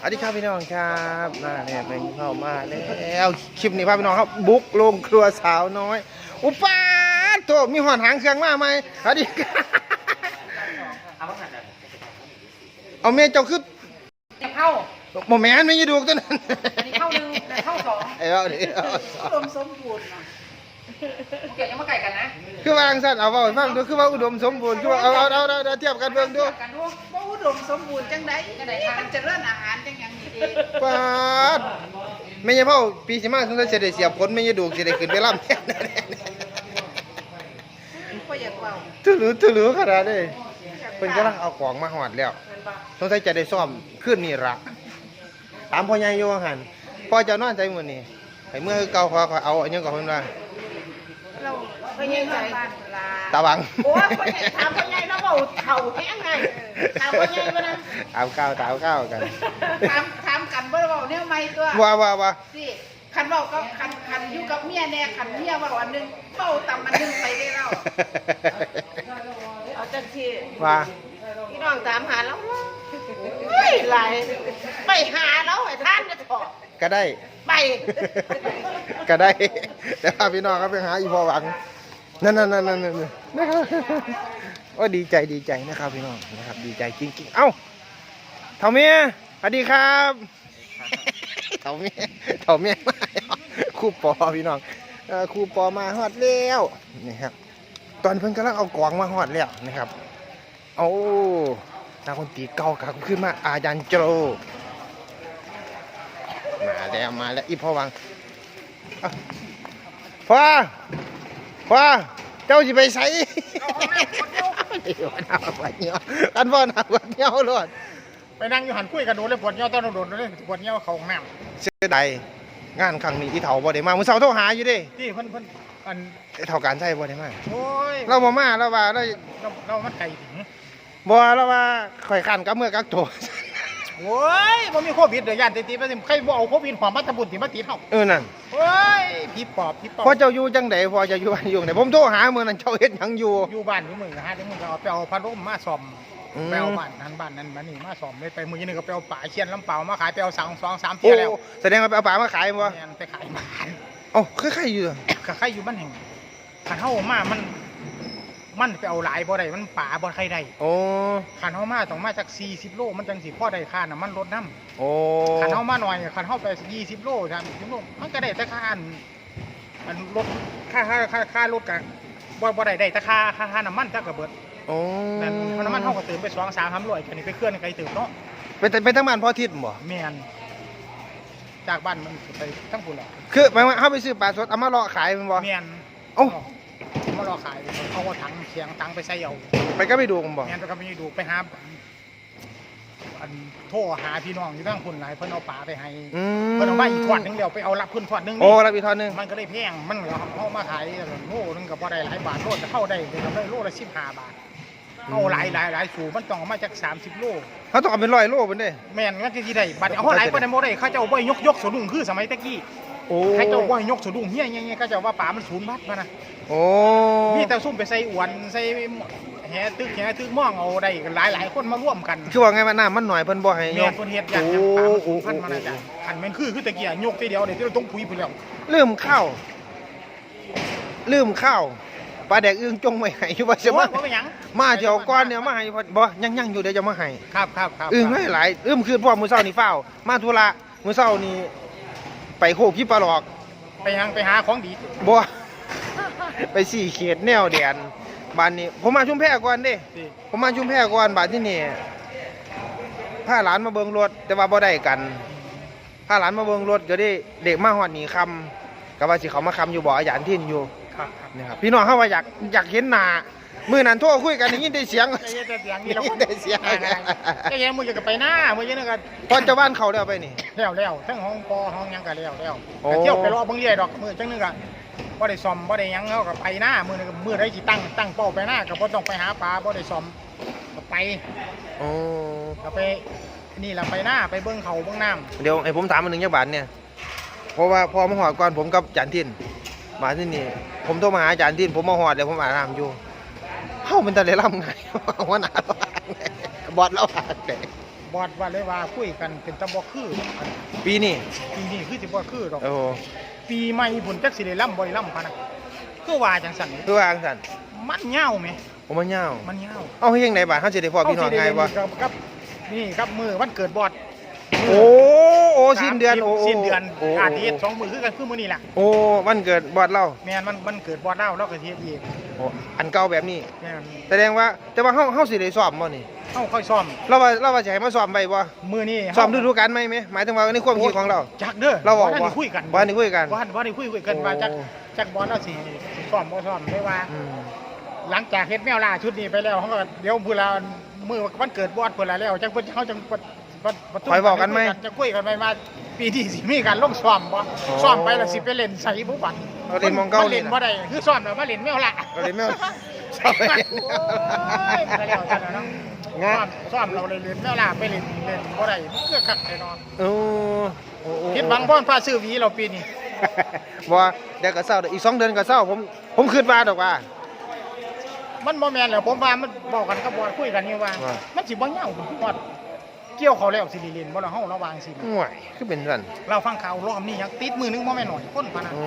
สวัสดีครับพี่น้องครับมาเนี่ยเป็นเข้ามาแล้วคลิปนี้พาพี่น้องครับบุกลงครัวสาวน้อย อุปาโตมีหอนหางเครื่องมาไหมสวัสดีครับเอาเมียเจ้าคือจะเข้าบ่แม่นไม่ยดูกตัวนั้นอันนี้เข้าหนึ่งแต่เข้าสองเอ้เอาเดี๋ยวเอาอุดมสมบูรณ์นะ เกี่ยวยังมาไก่กันนะคือว่าังซั่นเอาเว้าให้ฟังดูคือว่าอุดมสมบูรณ์คือว่าเอาเอาเอาเอาเอาเทียบกันเบิ่งดูกันดูว่าอุดมสมบูรณ์จังไดจังไดมันเจะเริ่อาหารจังย่างนี้ดีปาดแม่ยายเฒ่าปีสิมาสงสัยสิได้เสียบผลแม่ยายดูกสิได้ขึ้นไปล่ำแทนก็อยากเว่าทุลุทุลุขนาดนี้เพิ่นกำลังเอาของมาหอดแล้วเงินปะสงสัยจะได้ซ่อมขึ้นนี่ละถามพ่อใหญ่โยหันพ่อจะนอนใจมือนี้ให้เมื่อคือเก่าขอขอเอาอันยังก็เพิ่นว่า พยายามบ้านลาตาบังโอ้ยพ่อใหญ่ถามพ่อใหญ่แล้วเบาเข่าแห้งไงถามพ่อใหญ่มานะตามก้าวตามก้าวกันถามถามกันบ่ได้เบาเนี่ยไม่ตัวว่าว่าว่าสิคันเบาก็คันคันอยู่กับเมียแน่คันเมียเบาอันหนึงเบาตำอันหนึงไปได้แล้วเอาจังที่ว่าพี่น้องถามหาแล้วไม่ไหลไปหาแล้วไอ้ท่านจะถอดก็ได้ ไป ก็ได้ แต่ว่าพี่น้องก็ไปหาอีพ่อหวัง นั่นนั่นนั่นนั่นนั่นนะครับโอ้ดีใจดีใจนะครับพี่น้องนะครับ ดีใจจริงๆ เอ้าเถ่าเมียสวัสดีครับเถ่าเมียเถ่าเมียมาครู่ปอพี่น้องเอ่อครู่ปอมาฮอดแล้วนี่ครับตอนเพิ่นกำลังเอากล่องมาฮอดแล้วนะครับโอ้นักดนตรีเก่ากลับขึ้นมาอาจารย์โจมาแล้วมาแล้วอีพ่อวังอะพ่อ พ่อเจ้าจะไปใส่เดี๋ยวหน้าปวดเงี้ยกันพ่อหน้าปวดเงี้ยวรอดไปนั่งอยู่หันคุยกันโดนเลยปวดเงี้ยวตอนโดนเลยปวดเงี้ยวเขาห้องน้เสียดายงานครั้งนี้ที่เฒ่าบ่ได้มามื้อเช้าโทรหาอยู่ด้ที่เพิ่นเพิ่นอันเฒ่าการใช้บ่ได้มาโอ้ยเราบ่มาเราว่าเราเราเรามันไก่ถึงบ่เราว่าข่อยคันกับเมื่อกักตัว โอ้ยบ่มีโควิดเดี๋ยวย่านติดๆไปสิใครบ่เอาโควิดหอมมาตะบุญที่มาติดเฮาเออนั่นโอ้ยผีปอบผีปอบพ่อเจ้าอยู่จังไดพ่อเจ้าอยู่บ้านอยู่ไหนผมโทรหามื้อนั้นเจ้าเฮ็ดหยังอยู่อยู่บ้านอยู่มึงนะฮะเดี๋ยวมึงก็เอาไปเอาพัดลมมาซ่อมอืมไปเอาบ้านนั้นบ้านนั้นมานี่มาซ่อมเลยไปมื้อนี้ก็ไปเอาป่าเชียนลำเปล่ามาขายไปเอาสังสองสามโอ้เที่ยแล้วแสดงว่าไปเอาปลามาขายบ่แม่นไปขายบ้านเอ้าคือใครอยู่ก็ใครอยู่บ้านแห่งคันเฮามามัน มันไปเอาหลายบ่ได้มันป่าบ่ใครได้โอ้ขันเฮามาต้องมาจาก 40 โลมันจังสิพ่อได้ค่าน้ำมันรถน้ำโอ้ขันเฮามาหน่อยขันเฮาไป 20 โล30โลมันก็ได้แต่ค่าอันอันรถค่าค่าค่าค่ารถกันบ่บ่ได้ได้แต่ค่าค่าค่าน้ำมันจักก็เบิดโอ้นั่นเพราะน้ำมันเฮาก็เติมไป2 3 300กันนี่ไปเคลื่อนไกลเติมเนาะไปแต่ไปทั้งบ้านพ่อทิศบ่แม่นจากบ้านมันไปทั้งพุ่นแหละคือหมายว่าเขาไปซื้อปลาสดเอามาเลาะขายแมันบ่แม่นโอ้ มารอขายเอาถังเสียงตังไปใส่เอาไปก็ไปดูกันบ่แม่นไปก็ไปดูไปหาอันโทรหาพี่น้องอยู่ทั้งพุ่นหลายเพิ่นเอาปลาไปให้อืเพิ่นเอามาอีกทอดหนึงเดียวไปเอารับเพิ่นทอดหนึงโอ้นี่รับอีกทอดหนึงมันก็ได้แพงมันก็เอามาขายโลนึงก็บ่ได้หลายบาทโลจะเข้าได้แต่ก็ได้โลละ15บาทเอาหลายหลายหลายสูมันต้องเอามาจาก30โลเขาต้องเอาเป็นร้อยโลพุ่นเด้แม่นงั้นสิได้บัดนี้เอาหลายปานใดบ่ได้เขาเจ้าบ่ให้ยกยกสะดุ้งคือสมัยตะกี้ โอ้เขาเจ้าบ่ให้ยกสะดุ้งเฮียๆๆเขาเจ้าว่าปลามันศูนย์บาทมานะโอ้มีแต่ซุ่มไปใส่อวนใส่แหตึกแหตึกม่องเอาได้กันหลายหลายๆคนมาร่วมกันคือว่าไงว่าน้ำมันหน่อยเพิ่นบ่ให้ยแม่กนเพิ่นเฮ็ดอย่างโอ้อย่างปลามันโอ้พันมันอาจารย์คันแม่นคือคือตะกี้อะยกทีเดียวเดี๋ยวที่เราต้องคุยพุ่นแล้วลืมข้าวลืมข้าวปลาแดกอึ้งจงไว้ให้อยู่ว่าสิมาโอ้ยบ่เป็นหยังมาเดี๋ยวก่อนเดี๋ยวมาให้พอบ่ยังยังอยู่เดี๋ยวจะมาให้ครับครับครับอึ้งหลายๆอึ้มคืนพ่อมื้อเช้านี่ฟ้าวมาธุระมื้อเช้านี่ ไปโคกพี่ปลาหลอกไปยังไปหาของดีบ่ ไปสี่เขตแนวแดนบ้านนี้ ผมมาชุมแพก่อนเด้ สิผมมาชุมแพก่อนบ้านที่นี่พาหลานมาเบิ่งรถแต่ว่าบ่ได้กันพาหลานมาเบิ่งรถก็ได้เด็กมาฮอดนี่คำก็ว่าสิเขามาคำอยู่บ่อาหยานทินอยู่ครับครับนะครับพี่น้องเฮาว่าอยากอยากเห็นหน้า มื้อนั้นโทรคุยกันได้ยินได้เสียงได้ยินแต่เสียงนี่เราได้เสียงก็ยังมึงจะไปหน้ามึงยังนึกว่าพอเจ้าบ้านเขาแล้วไปนี่แล้วแล้วทั้งห้องปอห้องหยังก็แล้วแล้วโอ้ก็เที่ยวไปรอเบิ่งเรื่อยดอกมื้อจังนึงก็บ่ได้ซ่อมบ่ได้หยังเฮาก็ไปหน้ามื้อนึงก็มื้อใดสิตั้งตั้งเป้าไปหน้าก็บ่ต้องไปหาปลาบ่ได้ซ่อมก็ไปโอ้ก็ไปนี่ล่ะไปหน้าไปเบิ่งเขาเบิ่งน้ำเดี๋ยวให้ผมถามอันหนึงจักบาทเนี่ยเพราะว่าพอมาฮอดก่อนผมกับอาจารย์ทินบ้านที่นี่ผมโทรมาหาอาจารย์ทินผมมาฮอดแล้วผมอาบน้ำอยู่ เฮามันตะได้ล่ำไงหัวหน้าเราว่าไงบอสเราว่าไงบอดว่าเลยว่าคุยกันเป็นตะบ่คืออันปีนี้ปีนี้คือสิบ่คือดอกโอ้โหปีใหม่บุญจักสิได้ล่ำบ่ได้ล่ำพะนะคือว่าจังซั่นคือว่าจังซั่นมันเหย้าแหมโอ้มันยาวมันเหย้าเอาเฮ็ดจังไดบาดเฮาสิได้พอพี่น้องไงบ่เาสิได้เล่นกับกับนี่ครับมือวันเกิดบอดโอ้โอ้ สิ้นเดือนโอ้โอ้สิ้นเดือนโอ้อาทิตย์สองมื้อคือกันคือมื้อนี้ล่ะโอ้วันเกิดบอดเราแม่นมันมันเกิดบอดเล่าเราก็เฮ็ดอีกโอ้อันเก่าแบบนี้ แม่นแสดงว่าแต่ว่าเฮาเฮาสิได้ซ้อมบ่นี่เฮาค่อยซ่อมเราว่าเราว่าจะให้มาซ้อมไว้บ่มื้อนี้ซ้อมฤดูกาลไหมไหมหมายถึงว่าในความคิดของเรา จักเด้อเราบอกบ่ทันว่าได้คุยกันบ่ทันได้คุยกันบ่ทันบ่ได้คุยคุยกันว่าจักโอ้ จักบอลเราสิสิซ่อมบ่ซ่อมไม่ว่า อืมหลังจากเฮ็ดแมวล่าชุดนี้ไปแล้วเขาก็เดี๋ยวพูดแล้วมือวันเกิดบอดพุ่นละแล้วจังเพิ่นเขาจัง เพิ่นเพิ่นเพิ่นคอยบอกกันไหมจะคุยกันไหมมาปีนี้สิมีการลงซ้อมบ่อ๋อซ้อมไปแล้วสิไปเล่นใส่บุบันเอาเล่นหม้องเก่าเล่นนี่นะบ่ได้คือซ้อมแล้วมาเล่นแมวล่ะเราเลยแมวซ้อมไปโอ้ยมาแล้วกันแล้วเนาะงะซ้อมซ้อมเราเลยเล่นแมวล่ะไปเล่นเล่นบ่ได้มันคือคักแน่นอนโอ้โอ้โอ้คิดหวังบ่อนพาซื้อหวีเราปีนี้บ่เดี๋ยวก็เศร้าเดี๋ยวอีกสองเดือนก็เศร้าผมผมคิดว่าดอกว่า มันบ่แม่นแล้วผมว่ามันบอกกันกับบอดคุยกันนี่ว่าว่ามันสิบ่ยาวบอด เกี่ยวเขาแล้วสิได้เล่นบ่ล่ะเฮาระวังสิห่วยคือเป็นสั่นเราฟังข่าวรอบนี้ยังติดมือนึงบ่แม่นหน่อยคนพะนะโอ้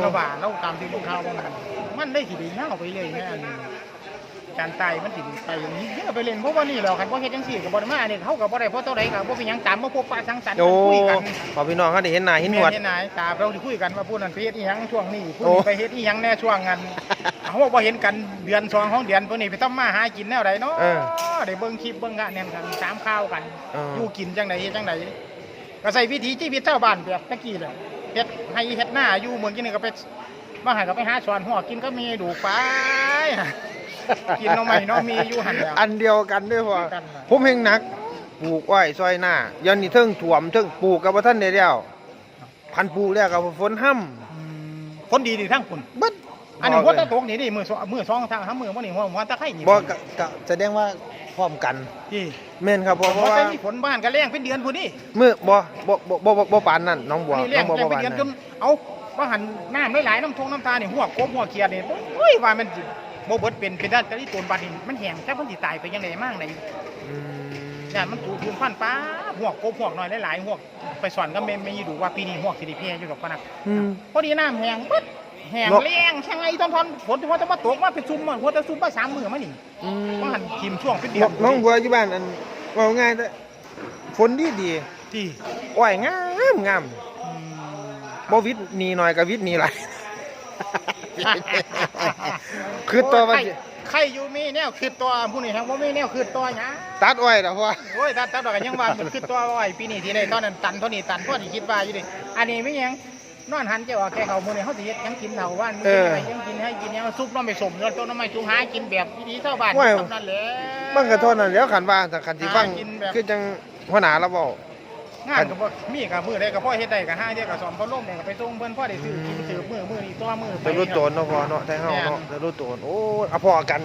เราว่าเราตามที่เบิ่งข่าวว่ามันมันได้สิได้ยาวไปเลยแม่อัน การตายมันสิไปอย่างนี้เดี๋ยวไปเล่นเพราะว่านี่แหล้วคันบ่เฮ็ดจังซี่ก็บ่ได้มาอันนี้เขาก็บ่ได้เพราะเท่าใดก็บ่เป็นหยังตามมาพบปะสังสรรค์โอ้กันคุยกันพอพี่น้องเขาได้เห็นหน้าเห็นหนวดแม่นไหนตาเราสิคุยกันว่าผู้นั้นไปเฮ็ดอีหยังช่วงนี้ผู้โอ้ นี้ไปเฮ็ดอีหยังแน่ช่วงนั้นเขาบ่เห็นกันเดือนสองของเดือนผู้นี้ไปทำมาหากินแนวใดเนาะ เออ ได้เบิ่งคลิปเบิ่งงานแนมกันตามข่าวกันเออออ ยู่กินจังไดเฮ็ดจังไดก็ใส่วิถีชีวิตชาวบ้านแบบตะกี้เลยเฮ็ดให้เฮ็ดหน้าอยู่เมืองกินนี่ก็ไปมาหาก็ไปหาสวนหัวกินก็มีดูไป กินเอาใหม่เนาะมีอยู่หั่นแหล้วอันเดียวกันด้วยพ่อกันน่ะผมเฮงหนักปลูกอ้อยซอยหน้ายันนี่เทิงถ่วมเทิงปลูกกับว่าท่านได้แล้วพันปลูกแล้วกับฝนห้อืมคนดีดีทั้งคุณำเบิดอันนี้หัวตะตกนี่ดิมือสองมือสองทางห้ามือบ่นี่หัวหัวตะไคร้นี่บ่กะกะแสดงว่าพร้อมกันที่แม่นครับเพราะเพราะว่าว่ามีฝนบ้านก็แรงเป็นเดือนพุ่นนี่มือบ่บ่บ่บ่บ่บ่ปานนั่นน้องบัวนี่แรน้องงบัวแรงบ่เป็นปานเดือนจนั่นนเอาว่าหันน้ำหลายๆน้ำทงน้ำตานี่หัวกบหัวเขียดนี่โอ้ยว่ามันสิ บ่เบิดเป็นเป็นด้านกะลิโตนบาดนี่มันแห้งแค่มันสิตายไปยังไงมั่งไดอืมเนี่ยมันถูกทุนพันป้าหัวกบหัวกน้อยหลายๆหัวกไปสอนก็ไม่ไม่ดูว่าปีนี้หัวกสิได้แพ้อยู่ดอกปะนะอืมพอดีน้ำแห้งปึ๊ดแห้งเนาะแรงช่างไงทอนๆฝนที่ว่าจะมาตกมาเป็นซุ่มมันหัวจะซุ่มมาสามมื้อมานี่อืมว่าหันทีมช่วงเป็นเดืน้ออนงน้องบัวอยู่บ้านอันว่าง่ายแต่ฝนดีดีที่อ้อยงามงามอืมบ่วิทย์หนีหน่อยกับวิทย์หนีหลาย คือตัวมันโยใครใครอยู่มีแนวคือตัวผู้นี้ครับว่ามีแนวคือตัวหยังตัดอ้อยนะพ่อโอ้ยตัดตัดดอกกันยังว่ามันคือตัวอ้อยปีนี้ที่ได้ตอนนั้นตันเท่านี้ตันพอที่คิดว่าอยู่ดิอันนี้ไม่ยังนอนหันเจ้าว่าแกเขาหมู่นี่เขาสิเฮ็ดหยังกินเท่าว่านมีอะไรยังกินให้กินเนี่ยซุปน้ำไปสมเงินต้นน้ำไม้จุงหากินแบบวิธีชาวบ้านทำนั่นแหละมันก็เท่านั้นแล้วขันว่าแต่ขันสิฟังหากินแบบคือจังหัวหน้าเราบอก งานก็บ่มีกับมือได้ก็พ่อเฮ็ดได้ก็ห้าเดียวก็สอนพ่อล่มเนี่ยก็ไปส่งเพิ่นพ่อได้ซื้อกินซื้อมือมือนี่ตัวมือไปจะรู้โจรเนาะพ่อเนาะไทยเฮาเนาะจะรู้โจรโอ้ยเอาพ่อกัน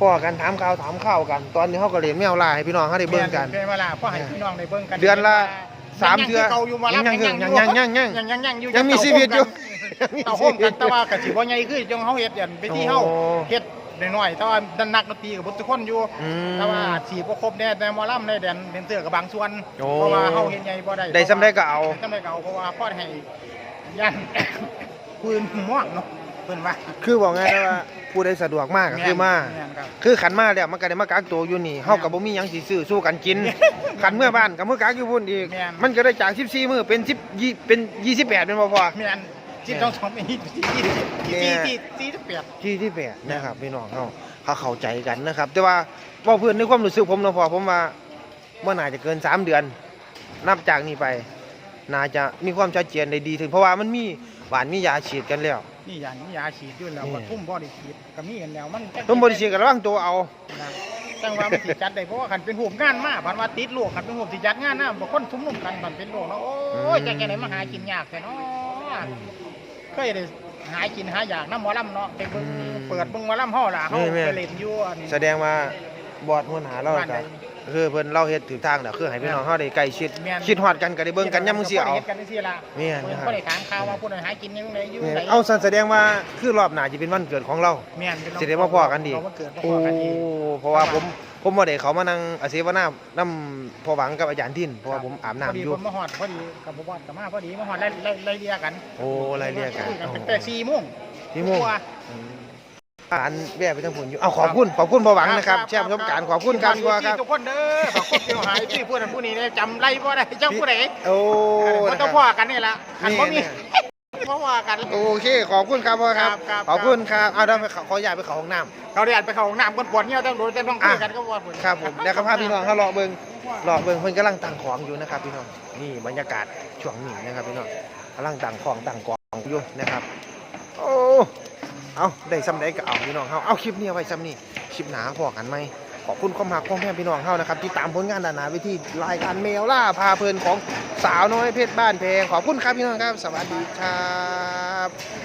พ่อกันถามข่าวถามข่าวกัน ตอนนี้เฮาก็เรียนแมวลาให้พี่น้องเฮาได้เบิ่งกัน เป็นเวลาพ่อให้พี่น้องได้เบิ่งกันเดือนละสามยังเทื่อคือเก่าอยู่มารับยังยังยังยังยังยังยังยังอยู่ยังมีชีวิตอยู่เต่าโฮมกันแต่ว่าก็สิบ่ใหญ่คือจังเฮาเฮ็ดอย่างไปที่เฮาโอ้เฮ็ด น้อยๆแต่ว่าดันนักดนตรีกับทุกคนอยู่อืม แต่ว่าอาจสิบ่ครบแน่แต่หมอลำในแดนเดนเซอร์กับบางส่วนโอ้เพราะว่าเฮาเฮ็ดใหญ่บ่ได้ได้ซำใดก็เอา ได้ซำใดก็เอาเพราะว่าพ่อให้ยัน ปืนม่วงเนาะเพิ่นว่าคือบอกไงายๆว่าผู้ใดสะดวกมากก็คือมา แนครับ คือขันมาแล้วมันก็ได้มากักตัวอยู่นี่เฮาก็บ่มีหยังสิซื้อสู้กันกิน ขันเมื่อบ้านก็มื้อกักอยู่พุ่นอีก แม่น มันก็ได้จาก14มื้อเป็น10ยี่เป็น28เป็นบ่พอ แม่น จิตต้องสองมีที่ที่ที่ที่ที่ที่เปียกที่ที่8นะครับพี่น้องเฮาเขาเข้าใจกันนะครับ แต่ว่าเว้าเพื่อนในความรู้สึกผมเนาะพอผมว่าบ่น่จะเกิน3เดือน นับจากนี้ไป น่าจะมีความชัดเจนได้ดีถึงเพราะว่ามันมีหวานมียาฉีดกันแล้วนี่ยานี่ยาฉีดอยู่แล้ววันทุ่มบ่ได้ฉีดก็มีอันแล้วมันจังต้องบ่ได้ฉีดก็ระวังตัวเอานะจังว่ามันสิจัดได้เพราะว่าคันเป็นหูมงงานมากพันว่าติดโรคคันเป็นหูมสิจัดงานนะบ่คนชุ่มนุมกันมันเป็นโรคเนาะโอ้ยจังได๋มาหากินยากแท้เนาะ เคยได้หากินหาอยากน้ำหมอลำเนาะไปเบิ่งอืมเปิดเบิ่งหมอลำเฮาล่ะเฮาแม่นๆไปเล่นอยู่อันนี้ แสดงว่าบอดหัวหน้าเราบ้านใดก็คือเพิ่นเล่าเฮ็ดถูกทางแล้วคือให้พี่น้องเฮาได้ใกล้ชิดแม่น คิดฮอดกันก็ได้เบิ่งกันยามมื้อสิเอา ฮ็ดกันจังซี่ล่ะแม่นนะครับ บ่ได้ถามข่าวว่าผู้ใดหากินยังไงอยู่เนี่ยไหนเอาสันแสดงว่าคือรอบหน้าจะเป็นวันเกิดของเรา แม่นเป็นน้งสิได้มาพ้อกันดี เรามาเกิดมาโอ้พ้อกันดีเพราะว่าผม ผผมบ่ได้เขามานั่งอาศิวนานํพอหวังกับอาจารย์ทินเพราะว่าผมอาบพอน้ำดีอยู่ผมมาฮอดพอดีกับบ่บอดกับมาพอดีมาฮอดไล่ไล่ไล่เรียกันโอ้ไล่เรียกกันคุตั้งแต่4โมงพี่โมงกว่าอืมอ่านแว่ไปทั้งผลอยู่เอาขอบคุณขอบคุณพอหวังนะครับแชร์ประสบการณ์ขอบคุณครับพี่ว่าครับ ทุกคนเด้อขอบคุณที่หายที่พูดนั้นผู้นี้เนี่ยจำไรบ่ได้เจ้าผู้ใดโอ้มันนะคต้รัองบว่ากันนี่ละคันบ่มีนี่ เพราะว่ากัน โอเค ขอบคุณครับพ่อครับ ครับครับ ขอบคุณครับ เอาเดี๋ยวไปขอขออยากไปเขาห้องน้เขาเรียนไปเข้าห้องน้ำกันปวดเงี้ยวต้องโดนแต่ต้องคุยกันก็ว่าพุ่นำครับผมเดี๋ยวครับพาพี่น้องเขารอเบิ่งรอเบิ่งเพิ่นกำลังตั้งของอยู่นะครับ พี่น้อง นี่บรรยากาศช่วงนี้นะครับพี่น้องกำลังตั้งของตั้งกองอยู่นะครับ โอ้ เอาได้ซ้ำได้ก็เอาพี่น้องเฮาเอาคลิปนี้เอาไว้ซ้ำนี่คลิปหนาพอกันไหม ขอบคุณความหักความแพ่พี่น้องเฮานะครับที่ตามผลงานดานหนาวิธีรายการเมลล่าพาเพลินของสาวน้อยเพชรบ้านแพงขอบคุณครับพี่น้องครับ สวัสดีครับ